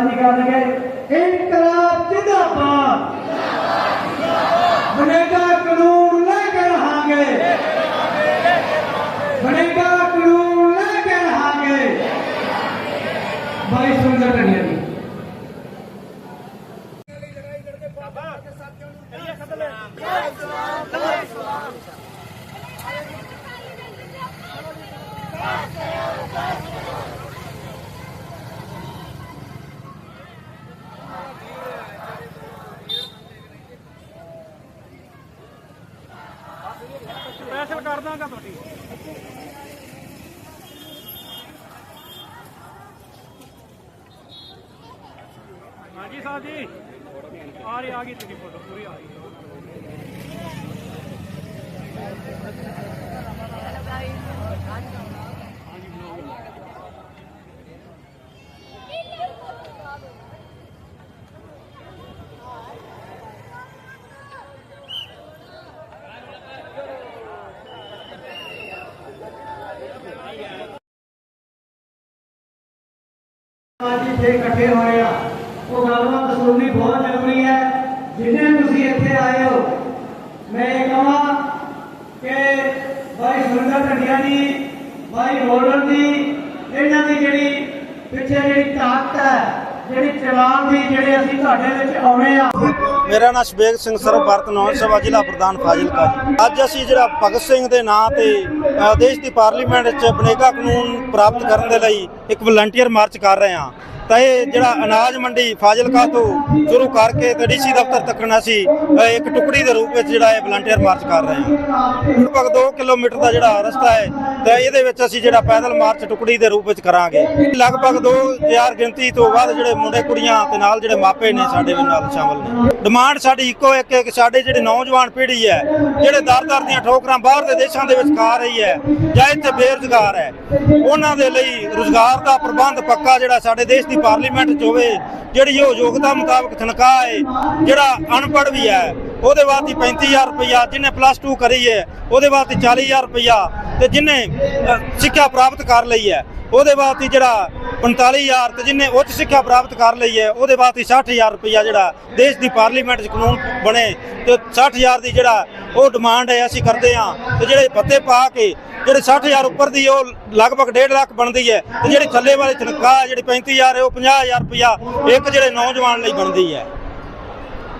ਸਾਂਝੀ ਕਰਨਗੇ ਇਨਕਲਾਬ ਜਿੰਦਾਬਾਦ। ਬਣੇਗਾ ਕਾਨੂੰਨ ਲੈ ਕੇ ਰਹਾਂਗੇ। ਬਣੇਗਾ ਕਾਨੂੰਨ ਲੈ ਕੇ ਰਹਾਂਗੇ। ਬਾਈ ਸੁੰਦਰ ਟੰਡਿਆ ਜੀ ਸਪੈਸ਼ਲ ਕਰ ਦਾਂਗਾ ਤੁਹਾਡੀ ਹਾਂਜੀ ਸਾਹਿਬ ਜੀ ਆ ਰਹੀ ਆ ਗਈ ਤੇਰੀ ਫੋਟੋ ਪੂਰੀ ਆ ਗਈ ਅੱਜ ਇੱਥੇ ਇਕੱਠੇ ਹੋਏ ਆ ਉਹ ਗੱਲਬਾਤ ਸੁਣਨੀ ਬਹੁਤ ਜ਼ਰੂਰੀ ਹੈ। ਜਿੰਨੇ ਤੁਸੀਂ ਇੱਥੇ ਆਏ ਹੋ, ਮੈਂ ਇਹ ਕਹਾਂ ਕਿ ਭਾਈ ਸੁਰਿੰਦਰ ਢੱਡੀਆਂ ਜੀ ਭਾਈ ਗੋਲਡਨ ਜੀ, ਇਹਨਾਂ ਦੀ ਜਿਹੜੀ ਪਿੱਛੇ ਜਿਹੜੀ ਤਾਕਤ ਹੈ, ਜਿਹੜੀ ਚਲਾਨ ਦੀ ਜਿਹੜੇ ਅਸੀਂ ਤੁਹਾਡੇ ਵਿੱਚ ਆਉਣੇ ਆ। ਮੇਰਾ ਨਾਮ ਸ਼ਬੇਗ ਸਿੰਘ ਸਰਬ ਭਾਰਤ ਨੌਜ ਸਭਾ ਜ਼ਿਲ੍ਹਾ ਪ੍ਰਧਾਨ ਫਾਜ਼ਿਲਕਾ ਜੀ। ਅੱਜ ਅਸੀਂ ਜਿਹੜਾ ਭਗਤ ਸਿੰਘ ਦੇ ਨਾਂ ਤੇ ਦੇਸ਼ ਦੀ ਪਾਰਲੀਮੈਂਟ ਵਿੱਚ ਬਨੇਗਾ ਕਾਨੂੰਨ ਪ੍ਰਾਪਤ ਕਰਨ ਦੇ ਲਈ ਇੱਕ ਵਲੰਟੀਅਰ ਮਾਰਚ ਕਰ ਰਹੇ ਹਾਂ। ਤਾਂ ਇਹ ਜਿਹੜਾ ਅਨਾਜ ਮੰਡੀ ਫਾਜ਼ਿਲਕਾ ਤੋਂ ਸ਼ੁਰੂ ਕਰਕੇ ਤੇ ਡੀਸੀ ਦਫ਼ਤਰ ਤੱਕ ਅਸੀਂ ਇੱਕ ਟੁਕੜੀ ਦੇ ਰੂਪ ਵਿੱਚ ਜਿਹੜਾ ਇਹ ਵਲੰਟੀਅਰ ਮਾਰਚ ਕਰ ਰਹੇ ਹਾਂ। ਲਗਭਗ 2 ਕਿਲੋਮੀਟਰ ਦਾ ਜਿਹੜਾ ਰਸਤਾ ਹੈ, ਤਾਂ ਇਹਦੇ ਵਿੱਚ ਅਸੀਂ ਜਿਹੜਾ ਪੈਦਲ ਮਾਰਚ ਟੁਕੜੀ ਦੇ ਰੂਪ ਵਿੱਚ ਕਰਾਂਗੇ। ਲਗਭਗ 2000 ਗਿਣਤੀ ਤੋਂ ਵੱਧ ਜਿਹੜੇ ਮੁੰਡੇ ਕੁੜੀਆਂ ਤੇ ਨਾਲ ਜਿਹੜੇ ਮਾਪੇ ਨੇ ਸਾਡੇ ਨਾਲ ਸ਼ਾਮਲ ਨੇ। ਡਿਮਾਂਡ ਸਾਡੀ ਇੱਕੋ ਇੱਕ ਹੈ ਸਾਡੇ ਜਿਹੜੇ ਨੌਜਵਾਨ ਪੀੜ੍ਹੀ ਹੈ, ਜਿਹੜੇ ਦਰ-ਦਰ ਦੀਆਂ ਠੋਕਰਾਂ ਬਾਹਰ ਦੇ ਦੇਸ਼ਾਂ ਦੇ ਵਿੱਚ ਖਾ ਰਹੀ ਹੈ ਜਾਂ ਇੱਥੇ ਬੇਰੁਜ਼ਗਾਰ ਹੈ, ਉਹਨਾਂ ਦੇ ਲਈ ਰੁਜ਼ਗਾਰ ਦਾ ਪ੍ਰਬੰਧ ਪੱਕਾ ਜਿਹੜਾ ਸਾਡੇ ਦੇਸ਼ ਦੀ ਪਾਰਲੀਮੈਂਟ 'ਚ ਹੋਵੇ, ਜਿਹੜੀ ਉਹ ਯੋਗਤਾ ਮੁਤਾਬਕ ਤਨਖਾਹ ਹੈ ਜਿਹੜਾ ਅਨਪੜ੍ਹ ਵੀ ਹੈ, ਉਹਦੇ ਵਾਸਤੇ 35000 ਰੁਪਇਆ, ਜਿਹਨੇ ਪਲੱਸ 2 ਕਰੀ ਹੈ ਉਹਦੇ ਵਾਸਤੇ 40000 ਰੁਪਇਆ ਤੇ ਜਿਹਨੇ ਸਿੱਖਿਆ ਪ੍ਰਾਪਤ ਕਰ ਲਈ ਹੈ, ਉਹਦੇ ਬਾਅਦ ਹੀ ਜਿਹੜਾ 45000 ਤੇ ਜਿਹਨੇ ਉੱਚ ਸਿੱਖਿਆ ਪ੍ਰਾਪਤ ਕਰ ਲਈ ਹੈ, ਉਹਦੇ ਬਾਅਦ ਵਾਸਤੇ 60000 ਰੁਪਇਆ ਜਿਹੜਾ ਦੇਸ਼ ਦੀ ਪਾਰਲੀਮੈਂਟ 'ਚ ਕਾਨੂੰਨ ਬਣੇ ਤੇ 60000 ਦੀ ਜਿਹੜਾ ਉਹ ਡਿਮਾਂਡ ਹੈ, ਅਸੀਂ ਕਰਦੇ ਹਾਂ। ਤੇ ਜਿਹੜੇ ਪੱਤੇ ਪਾ ਕੇ, ਜਿਹੜੇ 60000 ਉੱਪਰ ਦੀ ਉਹ ਲਗਭਗ 1.5 ਲੱਖ ਬਣਦੀ ਹੈ ਤੇ ਜਿਹੜੇ ਥੱਲੇ ਵਾਲੀ ਤਨਖਾਹ ਜਿਹੜੀ 35000 ਹੈ, ਉਹ 50000 ਰੁਪਇਆ ਇੱਕ ਜਿਹੜੇ ਨੌਜਵਾਨ ਲਈ ਬਣਦੀ ਹੈ।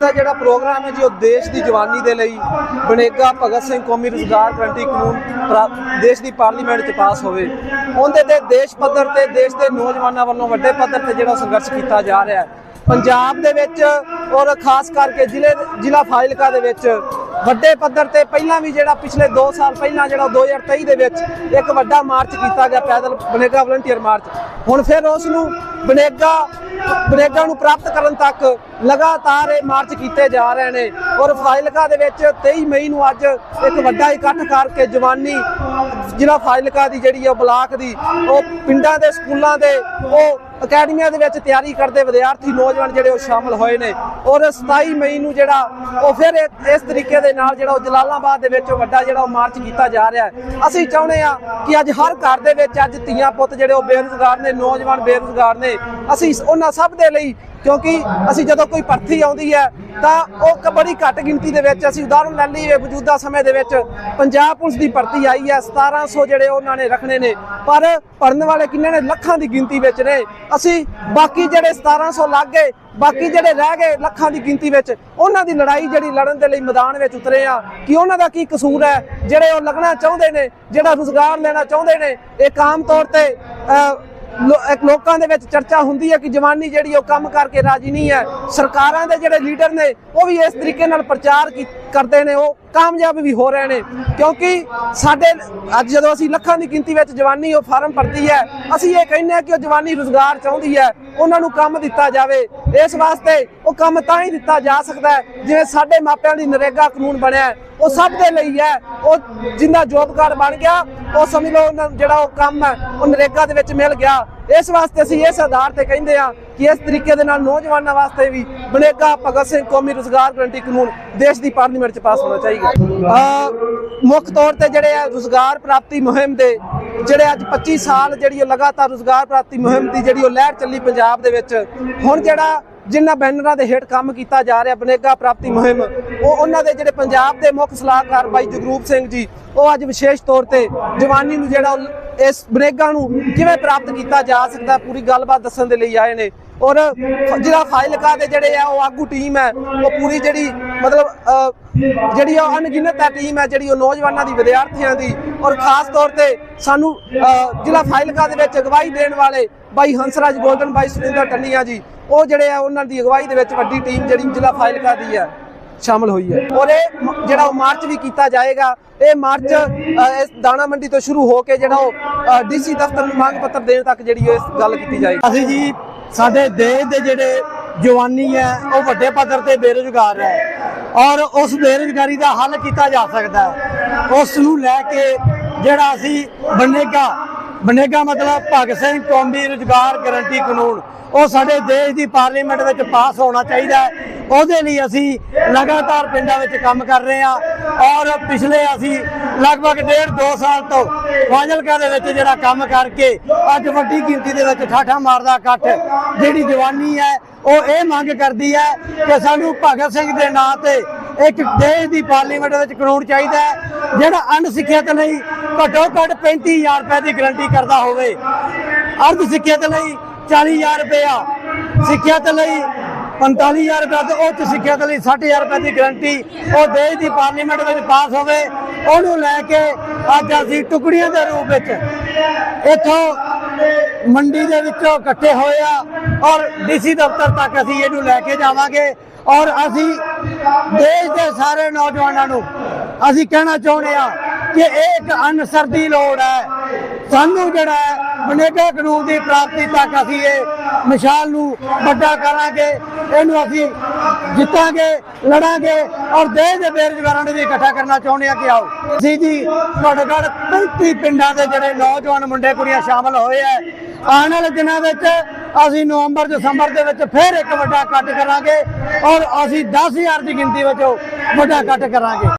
ਦਾ ਜਿਹੜਾ ਪ੍ਰੋਗਰਾਮ ਹੈ ਜੀ, ਉਹ ਦੇਸ਼ ਦੀ ਜਵਾਨੀ ਦੇ ਲਈ ਬਨੇਗਾ ਭਗਤ ਸਿੰਘ ਕੌਮੀ ਰੁਜ਼ਗਾਰ ਗਰੰਟੀ ਕਾਨੂੰਨ ਪ੍ਰਾ- ਦੇਸ਼ ਦੀ ਪਾਰਲੀਮੈਂਟ 'ਚ ਪਾਸ ਹੋਵੇ। ਉਹਦੇ ਤੇ ਦੇਸ਼ ਪੱਧਰ ਤੇ ਦੇਸ਼ ਦੇ ਨੌਜਵਾਨਾਂ ਵੱਲੋਂ ਵੱਡੇ ਪੱਧਰ ਤੇ ਜਿਹੜਾ ਸੰਘਰਸ਼ ਕੀਤਾ ਜਾ ਰਿਹਾ ਹੈ। ਪੰਜਾਬ ਦੇ ਵਿੱਚ ਔਰ ਖਾਸ ਕਰਕੇ ਜ਼ਿਲ੍ਹੇ, ਜ਼ਿਲ੍ਹਾ ਫਾਜ਼ਿਲਕਾ ਦੇ ਵਿੱਚ ਵੱਡੇ ਪੱਧਰ ਤੇ ਪਹਿਲਾਂ ਵੀ ਜਿਹੜਾ ਪਿਛਲੇ 2 ਸਾਲ ਪਹਿਲਾਂ ਜਿਹੜਾ 2023 ਦੇ ਵਿੱਚ ਇੱਕ ਵੱਡਾ ਮਾਰਚ ਕੀਤਾ ਗਿਆ ਪੈਦਲ ਬਨੇਗਾ ਵਲੰਟੀਅਰ ਮਾਰਚ। ਹੁਣ ਫਿਰ ਉਸ ਨੂੰ ਬਨੇਗਾ ਬਨੇਗਾ ਨੂੰ ਪ੍ਰਾਪਤ ਕਰਨ ਤੱਕ ਲਗਾਤਾਰ ਇਹ ਮਾਰਚ ਕੀਤੇ ਜਾ ਰਹੇ ਨੇ ਔਰ ਫਾਜ਼ਿਲਕਾ ਦੇ ਵਿੱਚ 23 ਮਈ ਨੂੰ ਅੱਜ ਇੱਕ ਵੱਡਾ ਇਕੱਠ ਕਰਕੇ ਜਵਾਨੀ ਜ਼ਿਲ੍ਹਾ ਫਾਜ਼ਿਲਕਾ ਦੀ ਜਿਹੜੀ ਹੈ ਬਲਾਕ ਦੀ ਉਹ ਪਿੰਡਾਂ ਦੇ ਸਕੂਲਾਂ ਦੇ ਉਹ ਅਕੈਡਮੀਆਂ ਦੇ ਵਿੱਚ ਤਿਆਰੀ ਕਰਦੇ ਵਿਦਿਆਰਥੀ ਨੌਜਵਾਨ ਜਿਹੜੇ ਉਹ ਸ਼ਾਮਲ ਹੋਏ ਨੇ ਔਰ 27 ਮਈ ਨੂੰ ਜਿਹੜਾ ਉਹ ਫਿਰ ਇਸ ਤਰੀਕੇ ਦੇ ਨਾਲ ਜਿਹੜਾ ਉਹ ਜਲਾਲਾਬਾਦ ਦੇ ਵਿੱਚ ਉਹ ਵੱਡਾ ਜਿਹੜਾ ਉਹ ਮਾਰਚ ਕੀਤਾ ਜਾ ਰਿਹਾ ਹੈ। ਅਸੀਂ ਚਾਹੁੰਦੇ ਆ ਕਿ ਅੱਜ ਹਰ ਘਰ ਦੇ ਵਿੱਚ ਅੱਜ ਧੀਆਂ ਪੁੱਤ ਜਿਹੜੇ ਉਹ ਬੇਰੁਜ਼ਗਾਰ ਨੇ, ਨੌਜਵਾਨ ਬੇਰੁਜ਼ਗਾਰ ਨੇ, ਅਸੀਂ ਉਹਨਾਂ ਸਭ ਦੇ ਲਈ ਕਿਉਂਕਿ ਅਸੀਂ ਜਦੋਂ ਕੋਈ ਭਰਤੀ ਆਉਂਦੀ ਹੈ, ਤਾਂ ਉਹ ਕ- ਬੜੀ ਘੱਟ ਗਿਣਤੀ ਦੇ ਵਿੱਚ ਅਸੀਂ ਉਦਾਹਰਣ ਲੈ ਲਈਏ ਮੌਜੂਦਾ ਸਮੇਂ ਦੇ ਵਿੱਚ। ਪੰਜਾਬ ਪੁਲਿਸ ਦੀ ਭਰਤੀ ਆਈ ਹੈ 1700 ਜਿਹੜੇ ਉਹਨਾਂ ਨੇ ਰੱਖਣੇ ਨੇ। ਪਰ ਭਰਨ ਵਾਲੇ ਕਿੰਨੇ ਨੇ? ਲੱਖਾਂ ਦੀ ਗਿਣਤੀ ਵਿੱਚ ਨੇ। ਅਸੀਂ ਬਾਕੀ ਜਿਹੜੇ 1700 ਲੱਗ ਗਏ, ਬਾਕੀ ਜਿਹੜੇ ਰਹਿ ਗਏ ਲੱਖਾਂ ਦੀ ਗਿਣਤੀ ਵਿੱਚ, ਉਹਨਾਂ ਦੀ ਲੜਾਈ ਜਿਹੜੀ ਲੜਨ ਦੇ ਲਈ ਮੈਦਾਨ ਵਿੱਚ ਉਤਰੇ ਆ। ਕਿ ਉਹਨਾਂ ਦਾ ਕੀ ਕਸੂਰ ਹੈ? ਜਿਹੜੇ ਉਹ ਲੱਗਣਾ ਚਾਹੁੰਦੇ ਨੇ, ਜਿਹੜਾ ਰੁਜ਼ਗਾਰ ਲੈਣਾ ਚਾਹੁੰਦੇ ਨੇ, ਇੱਕ ਆਮ ਤੌਰ ਤੇ ਲੋਕਾਂ ਦੇ ਵਿੱਚ ਚਰਚਾ ਹੁੰਦੀ ਹੈ ਕਿ ਜਵਾਨੀ ਜਿਹੜੀ ਉਹ ਕੰਮ ਕਰਕੇ ਰਾਜੀ ਨਹੀਂ ਹੈ। ਸਰਕਾਰਾਂ ਦੇ ਜਿਹੜੇ ਲੀਡਰ ਨੇ, ਉਹ ਵੀ ਇਸ ਤਰੀਕੇ ਨਾਲ ਪ੍ਰਚਾਰ ਕਰਦੇ ਨੇ, ਉਹ ਕਾਮਯਾਬ ਵੀ ਹੋ ਰਹੇ ਨੇ। ਕਿਉਂਕਿ ਸਾਡੇ ਅੱਜ ਜਦੋਂ ਅਸੀਂ ਲੱਖਾਂ ਦੀ ਗਿਣਤੀ ਵਿੱਚ ਜਵਾਨੀ, ਉਹ ਫਾਰਮ ਭਰਦੀ ਹੈ, ਅਸੀਂ ਇਹ ਕਹਿੰਦੇ ਹਾਂ ਕਿ ਉਹ ਜਵਾਨੀ ਰੁਜ਼ਗਾਰ ਚਾਹੁੰਦੀ ਹੈ, ਉਹਨਾਂ ਨੂੰ ਕੰਮ ਦਿੱਤਾ ਜਾਵੇ। ਇਸ ਵਾਸਤੇ ਉਹ ਕੰਮ ਤਾਂ ਹੀ ਦਿੱਤਾ ਜਾ ਸਕਦਾ ਹੈ, ਜਿਵੇਂ ਸਾਡੇ ਮਾਪਿਆਂ ਦੀ ਨਰੇਗਾ ਕਾਨੂੰਨ ਬਣਿਆ ਉਹ ਸਭ ਦੇ ਲਈ ਹੈ। ਉਹ ਜਿੰਦਾ ਜੋਬ ਕਾਰਡ ਬਣ ਗਿਆ, ਉਹ ਸਮਝ ਲਓ ਉਹਨਾਂ ਨੂੰ ਜਿਹੜਾ ਉਹ ਕੰਮ ਹੈ, ਉਹ ਨਰੇਗਾ ਦੇ ਵਿੱਚ ਮਿਲ ਗਿਆ। ਇਸ ਵਾਸਤੇ ਅਸੀਂ ਇਸ ਆਧਾਰ ਤੇ ਕਹਿੰਦੇ ਆ ਕਿ ਇਸ ਤਰੀਕੇ ਦੇ ਨਾਲ ਨੌਜਵਾਨਾਂ ਵਾਸਤੇ ਵੀ ਬਨੇਗਾ, ਭਗਤ ਸਿੰਘ ਕੌਮੀ ਰੁਜ਼ਗਾਰ ਗਰੰਟੀ ਕਾਨੂੰਨ ਦੇਸ਼ ਦੀ ਪਾਰਲੀਮੈਂਟ 'ਚ ਪਾਸ ਹੋਣਾ ਚਾਹੀਦਾ। ਮੁੱਖ ਤੌਰ ਤੇ ਜਿਹੜੇ ਆ ਰੁਜ਼ਗਾਰ ਪ੍ਰਾਪਤੀ ਮੁਹਿੰਮ ਦੇ, ਜਿਹੜੇ ਅੱਜ 25 ਸਾਲ ਜਿਹੜੀ ਉਹ ਲਗਾਤਾਰ ਰੁਜ਼ਗਾਰ ਪ੍ਰਾਪਤੀ ਮੁਹਿੰਮ ਦੀ ਜਿਹੜੀ ਉਹ ਲਹਿਰ ਚੱਲੀ ਪੰਜਾਬ ਦੇ ਵਿੱਚ, ਹੁਣ ਜਿਹੜਾ ਜਿਨ੍ਹਾਂ ਬੈਨਰਾਂ ਦੇ ਹੇਠ ਕੰਮ ਕੀਤਾ ਜਾ ਰਿਹਾ, ਬਨੇਗਾ ਪ੍ਰਾਪਤੀ ਮੁਹਿੰਮ, ਉਹ ਉਹਨਾਂ ਦੇ ਜਿਹੜੇ ਪੰਜਾਬ ਦੇ ਮੁੱਖ ਸਲਾਹਕਾਰ ਬਾਈ ਜਗਰੂਪ ਸਿੰਘ ਜੀ, ਉਹ ਅੱਜ ਵਿਸ਼ੇਸ਼ ਤੌਰ ਤੇ ਜਵਾਨੀ ਨੂੰ ਜਿਹੜਾ ਇਸ ਬਨੇਗਾ ਨੂੰ ਕਿਵੇਂ ਪ੍ਰਾਪਤ ਕੀਤਾ ਜਾ ਸਕਦਾ? ਪੂਰੀ ਗੱਲਬਾਤ ਦੱਸਣ ਦੇ ਲਈ ਆਏ ਨੇ। ਔਰ ਜਿਹੜਾ ਫਾਜ਼ਿਲਕਾ ਦੇ ਜਿਹੜੇ ਆ, ਉਹ ਆਗੂ ਟੀਮ ਹੈ, ਉਹ ਪੂਰੀ ਜਿਹੜੀ ਮਤਲਬ ਜਿਹੜੀ ਉਹ ਅਣਗਿਣਤ ਹੈ ਟੀਮ ਹੈ, ਜਿਹੜੀ ਉਹ ਨੌਜਵਾਨਾਂ ਦੀ, ਵਿਦਿਆਰਥੀਆਂ ਦੀ। ਔਰ ਖਾਸ ਤੌਰ ਤੇ ਸਾਨੂੰ ਜ਼ਿਲ੍ਹਾ ਫਾਇਲਕਾ ਦੇ ਵਿੱਚ ਅਗਵਾਈ ਦੇਣ ਵਾਲੇ ਬਾਈ ਹੰਸਰਾਜ ਗੋਲਡਨ, ਬਾਈ ਸੁਰਿੰਦਰ ਟੰਨੀਆ ਜੀ, ਉਹ ਜਿਹੜੇ ਆ, ਉਹਨਾਂ ਦੀ ਅਗਵਾਈ ਦੇ ਵਿੱਚ ਵੱਡੀ ਟੀਮ ਜਿਹੜੀ ਜ਼ਿਲ੍ਹਾ ਫਾਜ਼ਿਲਕਾ ਦੀ ਹੈ। ਸ਼ਾਮਲ ਹੋਈ ਹੈ। ਔਰ ਇਹ ਜਿਹੜਾ ਉਹ ਮਾਰਚ ਵੀ ਕੀਤਾ ਜਾਏਗਾ ਇਹ ਮਾਰਚ ਅ, ਇਸ ਦਾਣਾ ਮੰਡੀ ਤੋਂ ਸ਼ੁਰੂ ਹੋ ਕੇ ਜਿਹੜਾ ਉਹ ਡੀਸੀ ਦਫ਼ਤਰ ਨੂੰ ਮੰਗ ਪੱਤਰ ਦੇਣ ਤੱਕ ਜਿਹੜੀ ਉਹ ਇਸ ਗੱਲ ਕੀਤੀ ਜਾਏਗੀ। ਅਸੀਂ ਜੀ ਸਾਡੇ ਦੇਸ਼ ਦੇ ਜਿਹੜੇ ਜਵਾਨੀ ਹੈ ਉਹ ਵੱਡੇ ਪੱਧਰ ਤੇ ਬੇਰੁਜ਼ਗਾਰ ਹੈ। ਔਰ ਉਸ ਬੇਰੁਜ਼ਗਾਰੀ ਦਾ ਹੱਲ ਕੀਤਾ ਜਾ ਸਕਦਾ ਹੈ। ਉਸ ਨੂੰ ਲੈ ਕੇ ਜਿਹੜਾ ਅਸੀਂ ਬਨੇਗਾ ਬਨੇਗਾ ਮਤਲਬ ਭਗਤ ਸਿੰਘ ਕੌਮੀ ਰੁਜ਼ਗਾਰ ਗਾਰੰਟੀ ਕਾਨੂੰਨ। ਉਹ ਸਾਡੇ ਦੇਸ਼ ਦੀ ਪਾਰਲੀਮੈਂਟ ਵਿੱਚ ਪਾਸ ਹੋਣਾ ਚਾਹੀਦਾ ਹੈ। ਉਹਦੇ ਲਈ ਅਸੀਂ ਲਗਾਤਾਰ ਪਿੰਡਾਂ ਵਿੱਚ ਕੰਮ ਕਰ ਰਹੇ ਹਾਂ। ਔਰ ਪਿਛਲੇ ਅਸੀਂ ਲਗਭਗ ਡੇਢ ਦੋ ਸਾਲ ਤੋਂ ਫਾਜ਼ਿਲਕਾ ਦੇ ਵਿੱਚ ਜਿਹੜਾ ਕੰਮ ਕਰਕੇ ਅੱਜ ਵੱਡੀ ਗਿਣਤੀ ਦੇ ਵਿੱਚ ਠਾਠਾ ਮਾਰਦਾ ਇਕੱਠ ਜਿਹੜੀ ਜਵਾਨੀ ਹੈ, ਉਹ ਇਹ ਮੰਗ ਕਰਦੀ ਹੈ ਕਿ ਸਾਨੂੰ ਭਗਤ ਸਿੰਘ ਦੇ ਨਾਂ ਤੇ ਇੱਕ ਦੇਸ਼ ਦੀ ਪਾਰਲੀਮੈਂਟ ਵਿੱਚ ਕਾਨੂੰਨ ਚਾਹੀਦਾ ਹੈ, ਜਿਹੜਾ ਅਣਸਿੱਖਿਅਤ ਲਈ ਘੱਟੋ ਘੱਟ 35000 ਰੁਪਏ ਦੀ ਗਰੰਟੀ ਕਰਦਾ ਹੋਵੇ। ਅਰਧ ਸਿੱਖਿਅਤ ਲਈ 40000 ਰੁਪਇਆ ਸਿੱਖਿਅਤ ਲਈ 45000 ਰੁਪਏ ਤੇ ਉੱਚ ਸਿੱਖਿਅਤ ਲਈ 60000 ਰੁਪਏ ਦੀ ਗਰੰਟੀ ਉਹ ਦੇਸ਼ ਦੀ ਪਾਰਲੀਮੈਂਟ ਵਿੱਚ ਪਾਸ ਹੋਵੇ। ਉਹਨੂੰ ਲੈ ਕੇ ਅੱਜ ਅਸੀਂ ਟੁਕੜੀਆਂ ਦੇ ਰੂਪ ਵਿੱਚ ਇੱਥੋਂ ਮੰਡੀ ਦੇ ਵਿੱਚੋਂ ਇਕੱਠੇ ਹੋਏ ਆ ਔਰ ਡੀਸੀ ਦਫ਼ਤਰ ਤੱਕ ਅਸੀਂ ਇਹਨੂੰ ਲੈ ਕੇ ਜਾਵਾਂਗੇ ਔਰ ਅਸੀਂ ਦੇਸ਼ ਦੇ ਸਾਰੇ ਨੌਜਵਾਨਾਂ ਨੂੰ ਅਸੀਂ ਕਹਿਣਾ ਚਾਹੁੰਦੇ ਆ ਕਿ ਇਹ ਇੱਕ ਅਨਸਰ ਦੀ ਲੋੜ ਹੈ। ਸਾਨੂੰ ਜਿਹੜਾ ਹੈ ਬਨੇਗਾ ਕਾਨੂੰਨ ਦੀ ਪ੍ਰਾਪਤੀ ਤੱਕ ਅਸੀਂ ਇਹ ਮਿਸਾਲ ਨੂੰ ਵੱਡਾ ਕਰਾਂਗੇ, ਇਹਨੂੰ ਅਸੀਂ ਜਿੱਤਾਂਗੇ, ਲੜਾਂਗੇ ਔਰ ਦੇਸ਼ ਦੇ ਬੇਰੁਜ਼ਗਾਰਾਂ ਨੂੰ ਵੀ ਇਕੱਠਾ ਕਰਨਾ ਚਾਹੁੰਦੇ ਆ ਕਿ ਆਓ। ਅਸੀਂ ਜੀ ਘੱਟੋ ਘੱਟ 35 ਪਿੰਡਾਂ ਦੇ ਜਿਹੜੇ ਨੌਜਵਾਨ ਮੁੰਡੇ ਕੁੜੀਆਂ ਸ਼ਾਮਲ ਹੋਏ ਆ ਆਉਣ ਵਾਲੇ ਦਿਨਾਂ ਵਿੱਚ ਅਸੀਂ ਨਵੰਬਰ, ਦਸੰਬਰ ਦੇ ਵਿੱਚ ਫਿਰ ਇੱਕ ਵੱਡਾ ਇਕੱਠ ਕਰਾਂਗੇ ਔਰ ਅਸੀਂ 10000 ਦੀ ਗਿਣਤੀ ਵਿੱਚ ਵੱਡਾ ਇਕੱਠ ਕਰਾਂਗੇ।